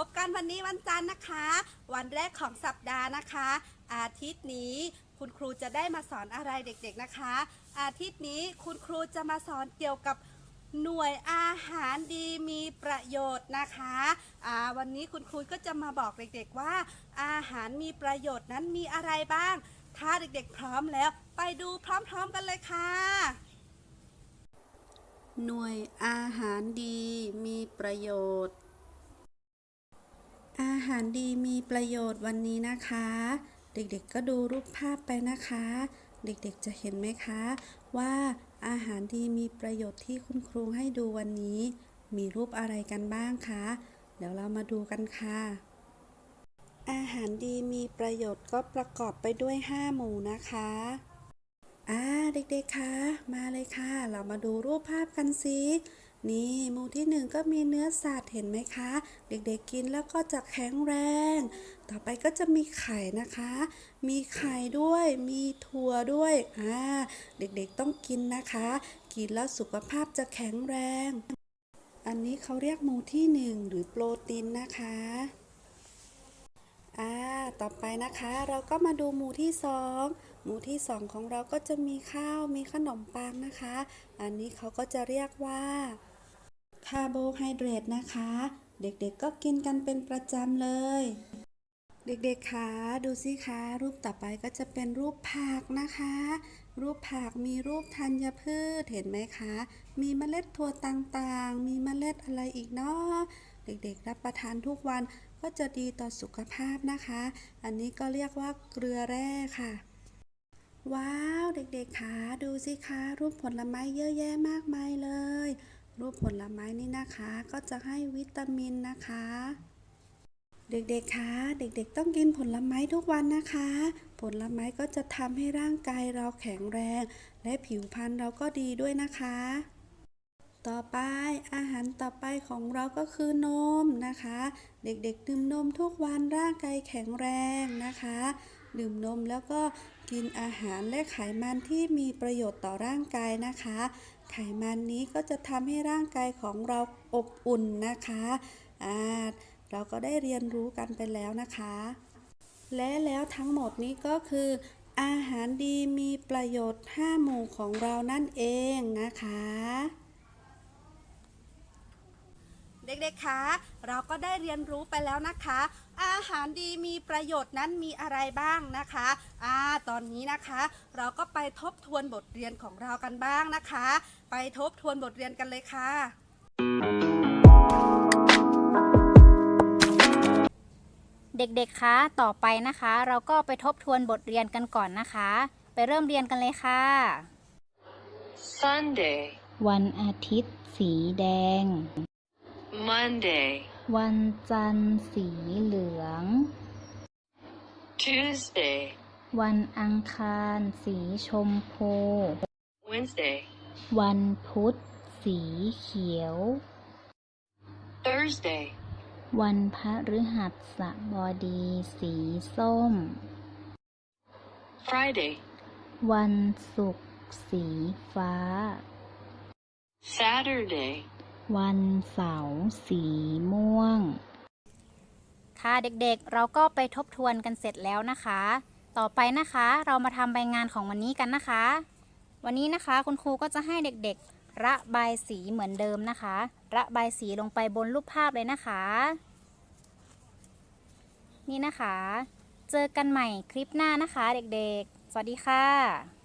พบกันวันนี้วันจันทร์นะคะ วันแรกของสัปดาห์นะคะ อาทิตย์นี้คุณครูจะได้มาสอนอะไรเด็กๆนะคะ อาทิตย์นี้คุณครูจะมาสอนเกี่ยวกับหน่วยอาหารดีมีประโยชน์นะคะวันนี้คุณครูก็จะมาบอกเด็กๆว่า อาหารมีประโยชน์นั้นมีอะไรบ้าง ถ้าเด็กๆพร้อมแล้ว ไปดูพร้อมๆกันเลยค่ะ หน่วยอาหารดีมีประโยชน์ หารดีมีประโยชน์วันนี้นะคะ เด็กๆก็ดูรูปภาพไปนะคะ เด็กๆจะเห็นไหมคะ ว่าอาหารดีมีประโยชน์ที่คุณครูให้ดูวันนี้ มีรูปอะไรกันบ้างคะ เดี๋ยวเรามาดูกันค่ะ อาหารดีมีประโยชน์ก็ประกอบไปด้วย 5 หมู่นะคะอ่าเด็กๆคะมาเลยค่ะ เรามาดูรูปภาพกันสิ นี่หมู่ที่หนึ่งก็มีเนื้อสัตว์เห็นไหมคะ เด็กๆกินแล้วก็จะแข็งแรง ต่อไปก็จะมีไข่นะคะ มีไข่ด้วย มีถั่วด้วยอ่าเด็กๆต้องกินนะคะ กินแล้วสุขภาพจะแข็งแรง อันนี้เขาเรียกหมู่ที่หนึ่งหรือโปรตีนนะคะอ่าต่อไปนะคะเราก็มาดูหมู่ที่สองหมู่ที่สองของเราก็จะมีข้าวมีขนมปังนะคะ อันนี้เขาก็จะเรียกว่า คาร์โบไฮเดรตนะคะ เด็กๆก็กินกันเป็นประจำเลย เด็กๆคะดูสิคะรูปต่อไปก็จะเป็นรูปผักนะคะ รูปผักมีรูปธัญพืชเห็นไหมคะ มีเมล็ดถั่วต่างๆ มีเมล็ดอะไรอีกเนาะเด็กๆ รับประทานทุกวันก็จะดีต่อสุขภาพนะคะ อันนี้ก็เรียกว่าเกลือแร่ค่ะ ว้าว เด็กๆคะดูสิคะ รูปผลไม้เยอะแยะมากมายเลย รูปผลไม้นี่นะคะ ก็จะให้วิตามินนะคะ เด็กๆ คะ เด็กๆ ต้องกินผลไม้ทุกวันนะคะ ผลไม้ก็จะทำให้ร่างกายเราแข็งแรง และผิวพรรณเราก็ดีด้วยนะคะ ต่อไปอาหารต่อไปของเราก็คือนมนะคะ เด็กๆ ดื่มนมทุกวันร่างกายแข็งแรงนะคะ ดื่มนมแล้วก็กินอาหารและไขมันที่มีประโยชน์ต่อร่างกายนะคะ ไขมันนี้ก็จะทำให้ร่างกายของเราอบอุ่นนะคะอ่าเราก็ได้เรียนรู้กันไปแล้วนะคะ และแล้วทั้งหมดนี้ก็คือ อาหารดีมีประโยชน์ 5 หมู่ของเรานั่นเองนะคะ เด็กๆ คะ เราก็ได้เรียนรู้ไปแล้วนะคะ อาหารดีมีประโยชน์นั้นมีอะไรบ้างนะคะอ่าตอนนี้นะคะ เราก็ไปทบทวนบทเรียนของเรากันบ้างนะคะ ไปทบทวนบทเรียนกันเลยค่ะ เด็กๆ คะ ต่อไปนะคะ เราก็ไปทบทวนบทเรียนกันก่อนนะคะ ไปเริ่มเรียนกันเลยค่ะ Sunday, วันอาทิตย์สีแดง Monday, วันจันทร์สีเหลือง Tuesday, วันอังคารสีชมพู Wednesday, วันพุธสีเขียว Thursday, วันพฤหัสบดีสีส้ม Friday, วันศุกร์สีฟ้า Saturday, วันเสาร์สีม่วง ค่ะเด็กๆ เราก็ไปทบทวนกันเสร็จแล้วนะคะ ต่อไปนะคะเรามาทำใบงานของวันนี้กันนะคะ วันนี้นะคะคุณครูก็จะให้เด็กๆ ระบายสีเหมือนเดิมนะคะ ระบายสีลงไปบนรูปภาพเลยนะคะ นี่นะคะ เจอกันใหม่คลิปหน้านะคะ เด็กๆ สวัสดีค่ะ